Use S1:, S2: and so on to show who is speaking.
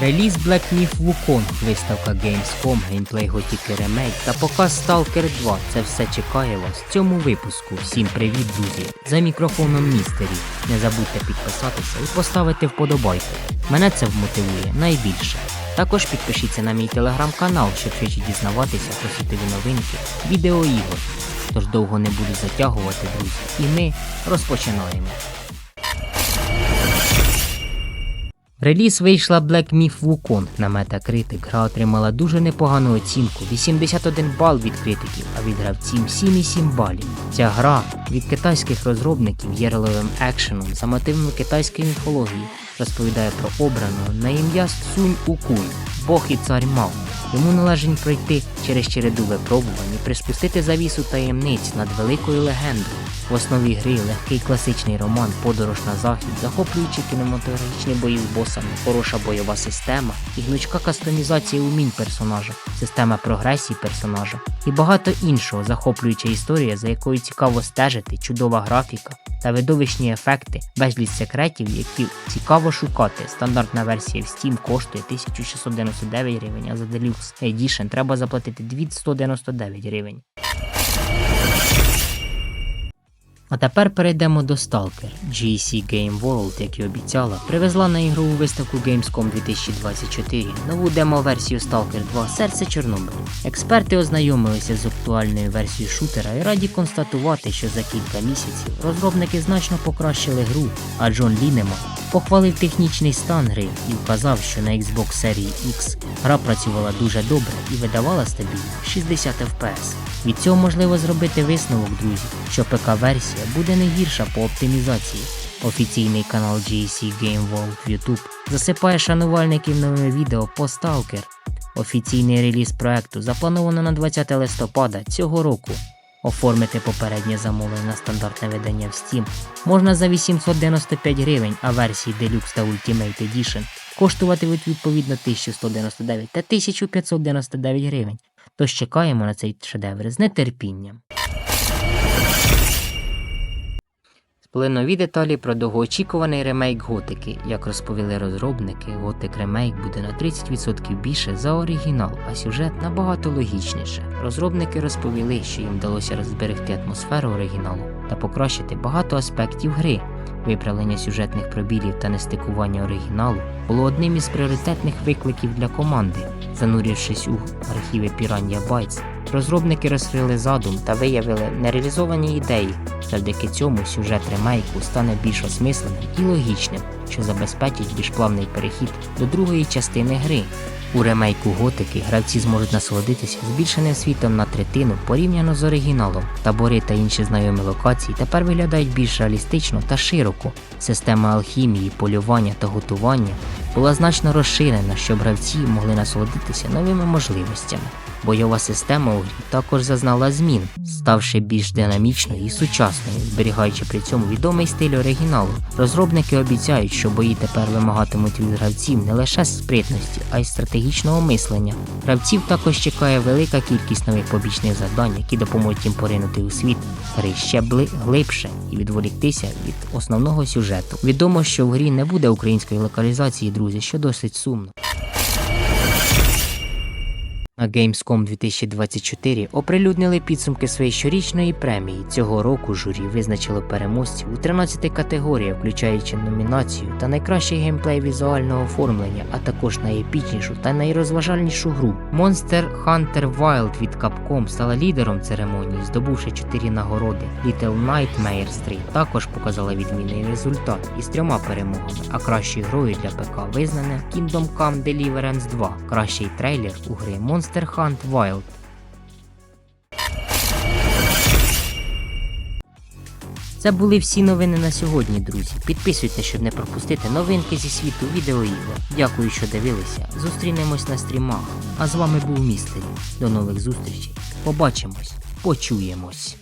S1: Реліз Black Myth Wukong, виставка Gamescom, геймплей Готіки Remake та показ Stalker 2. Це все чекає вас в цьому випуску. Всім привіт, друзі! За мікрофоном містері. Не забудьте підписатися і поставити вподобайку. Мене це вмотивує найбільше. Також підпишіться на мій телеграм-канал, щоб швидше дізнаватися про світові новинки, відеоігор. Тож довго не буду затягувати, друзі. І ми розпочинаємо. Реліз вийшла Black Myth Wukong на Metacritic. Гра отримала дуже непогану оцінку 81 бал від критиків, а від гравців 7,7 балів. Ця гра від китайських розробників є ролевим екшеном за мотивами китайської міфології, розповідає про обраного на ім'я Сунь Укунь, Бог і цар Мao. Йому належить пройти через череду випробувань і приспустити завісу таємниць над великою легендою. В основі гри легкий класичний роман Подорож на захід, захоплюючи кінематографічні бої з босами, хороша бойова система і гнучка кастомізація умінь персонажа, система прогресії персонажа і багато іншого, захоплююча історія, за якою цікаво стежити, чудова графіка та видовищні ефекти, безліч секретів, які цікаво шукати. Стандартна версія в Steam коштує 1699 гривень, а за Deluxe Edition треба заплатити 2199 гривень. А тепер перейдемо до Stalker. GC Game World, як і обіцяла, привезла на ігрову виставку Gamescom 2024 нову демо-версію Stalker 2 Серце Чорнобилю. Експерти ознайомилися з актуальною версією шутера і раді констатувати, що за кілька місяців розробники значно покращили гру, а Джон Лінема похвалив технічний стан гри і вказав, що на Xbox серії X гра працювала дуже добре і видавала стабільно 60 FPS. Від цього можливо зробити висновок, друзі, що ПК-версія буде не гірша по оптимізації. Офіційний канал GC Game World в YouTube засипає шанувальників новими відео по Stalker. Офіційний реліз проекту заплановано на 20 листопада цього року. Оформити попереднє замовлення на стандартне видання в Steam можна за 895 гривень, а версії Deluxe та Ultimate Edition коштуватимуть відповідно 1199 та 1599 гривень. Тож чекаємо на цей шедевр з нетерпінням. Сплили нові деталі про довгоочікуваний ремейк Готики. Як розповіли розробники, Готик ремейк буде на 30% більше за оригінал, а сюжет набагато логічніше. Розробники розповіли, що їм вдалося зберегти атмосферу оригіналу та покращити багато аспектів гри. Виправлення сюжетних пробілів та нестикування оригіналу було одним із пріоритетних викликів для команди. Занурившись у архіви Piranha Bytes, розробники розкрили задум та виявили нереалізовані ідеї. Завдяки цьому сюжет ремейку стане більш осмисленим і логічним, що забезпечить більш плавний перехід до другої частини гри. У ремейку Готики гравці зможуть насолодитися збільшеним світом на третину порівняно з оригіналом. Табори та інші знайомі локації тепер виглядають більш реалістично та широко. Система алхімії, полювання та готування була значно розширена, щоб гравці могли насолодитися новими можливостями. Бойова система у грі також зазнала змін, ставши більш динамічною і сучасною, зберігаючи при цьому відомий стиль оригіналу. Розробники обіцяють, що бої тепер вимагатимуть від гравців не лише спритності, а й стратегічного мислення. Гравців також чекає велика кількість нових побічних завдань, які допоможуть їм поринути у світ гри ще глибше і відволіктися від основного сюжету. Відомо, що в грі не буде української локалізації, друзі, що досить сумно. На Gamescom 2024 оприлюднили підсумки своєї щорічної премії. Цього року журі визначило переможців у 13 категоріях, включаючи номінацію та найкращий геймплей візуального оформлення, а також найепічнішу та найрозважальнішу гру. Monster Hunter Wild від Capcom стала лідером церемонії, здобувши 4 нагороди. Little Nightmare 3 також показала відмінний результат із трьома перемогами, а кращою грою для ПК визнане Kingdom Come Deliverance 2, кращий трейлер у гри Monster Hunt Wild. Це були всі новини на сьогодні, друзі. Підписуйтесь, щоб не пропустити новинки зі світу відеоігор. Дякую, що дивилися. Зустрінемось на стрімах. А з вами був Містері. До нових зустрічей. Побачимось, почуємось.